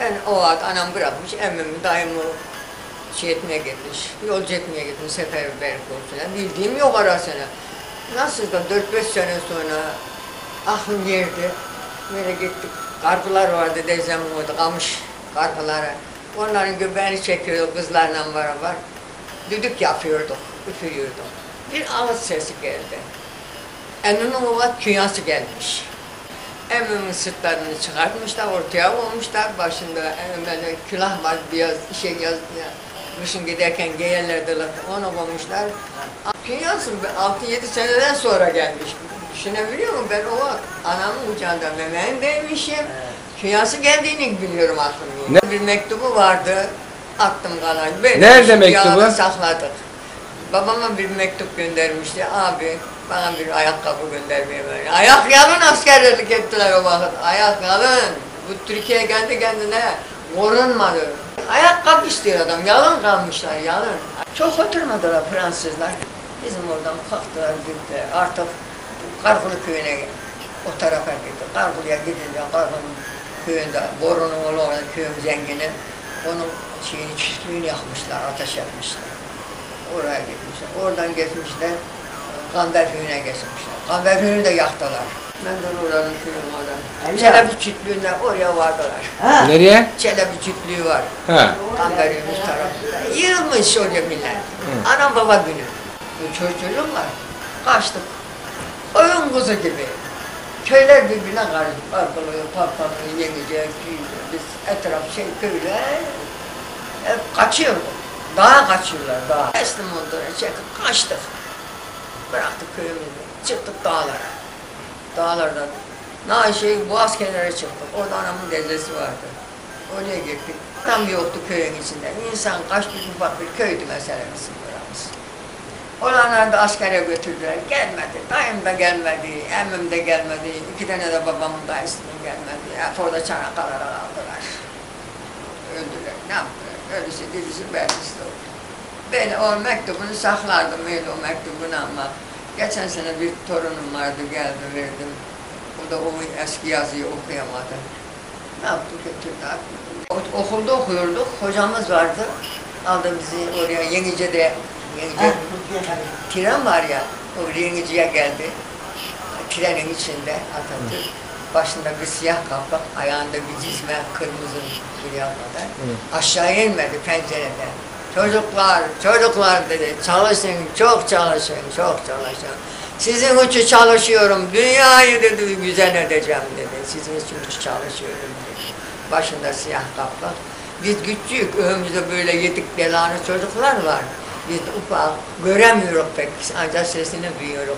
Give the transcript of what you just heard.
Ben o ad anam bırakmış, emmimi dayımı şey etmeye gitmiş, yolcu etmeye gitmiş, seferber kursuna. Bildiğim yok arasına. Nasıl da 4-5 sene sonra aklım yerdi. Böyle gittik. Karpılar vardı teyzem orada, kamış karpıları. Onların göbeğini çekiyordu kızlarla beraber. Düdük yapıyorduk, üfürüyorduk. Bir ağız sesi geldi. Emmimin oğlan künyası gelmiş. Emmimin sırtlarını çıkartmışlar, ortaya olmuşlar. Başında böyle külah var, biraz şey yaz, ya, kışın giderken giyerlerdi, onu koymuşlar. Künyası 6-7 seneden sonra gelmiş. Düşünebiliyor musun? Ben o anamın kucağında memeğindeymişim. Künyası geldiğini biliyorum aklımda. Bir mektubu vardı, attım kalan. Böyle Nerede mektubu? sakladık. Babama bir mektup göndermişti. Abi bana bir ayakkabı göndermeye böyle. Ayak yalın askerlik ettiler o vakit. Ayak yalın. Bu Türkiye kendi kendine korunmadı. Ayakkabı istiyor adam. Yalın kalmışlar yalın. Çok oturmadılar Fransızlar. Bizim oradan kalktılar gittiler. Artık Kargılı köyüne o tarafa gitti. Kargılı'ya gidince Kargılı köyünde Boru'nun oğlu köyün zengini onun şeyini, çiftliğini yakmışlar, ateş yapmışlar. Oraya gitmişler. Oradan geçmişler. Gamber köyüne geçmişler. Gamber köyünü de yaktılar. Ben de oranın köyüm oradan. Çelebi çiftliğinden oraya vardılar. Ha. Nereye? Çelebi çiftliği var. Ha. Gamberimiz tarafında. Yığılmış oraya millet. Anam baba günü. Çocuğum var. Kaçtık. Oyun kuzu gibi. Köyler birbirine karışık. Arkalıyor, parkalıyor, yenice, biz etraf şey köyler. Hep kaçıyor. Dağa kaçıyorlar, dağa. Teslim olduğuna çekip kaçtık. Bıraktık köyümüzü. Çıktık dağlara. Dağlardan. Na şey Boğaz kenara çıktık. Orada anamın dedesi vardı. Oraya gittik. Tam yoktu köyün içinde. İnsan kaç bir ufak bir köydü mesela bizim buramız. Olanlar da askere götürdüler. Gelmedi. Dayım da gelmedi. Emmim de gelmedi. iki tane de babamın dayısının gelmedi. Hep orada Çanakkale'ye aldılar. Öldüler. Ne yaptılar? Öylesi dirisi bellisi de oldu. Ben o mektubunu saklardım öyle o mektubunu ama geçen sene bir torunum vardı geldi verdim. O da o eski yazıyı okuyamadı. Ne yaptı götürdü Okulda okuyorduk. Hocamız vardı. Aldı bizi oraya Yenice'de Yenice tren var ya, o Yenice'ye geldi. Trenin içinde Atatürk. Başında bir siyah kapak, ayağında bir cizme, kırmızı bir kadar. Aşağı inmedi pencereden. Çocuklar, çocuklar dedi, çalışın, çok çalışın, çok çalışın. Sizin için çalışıyorum, dünyayı dedi güzel edeceğim dedi. Sizin için çalışıyorum dedi. Başında siyah kapak. Biz küçük, önümüzde böyle yedik belanı çocuklar var. Biz ufak, göremiyoruz pek, ancak sesini duyuyoruz.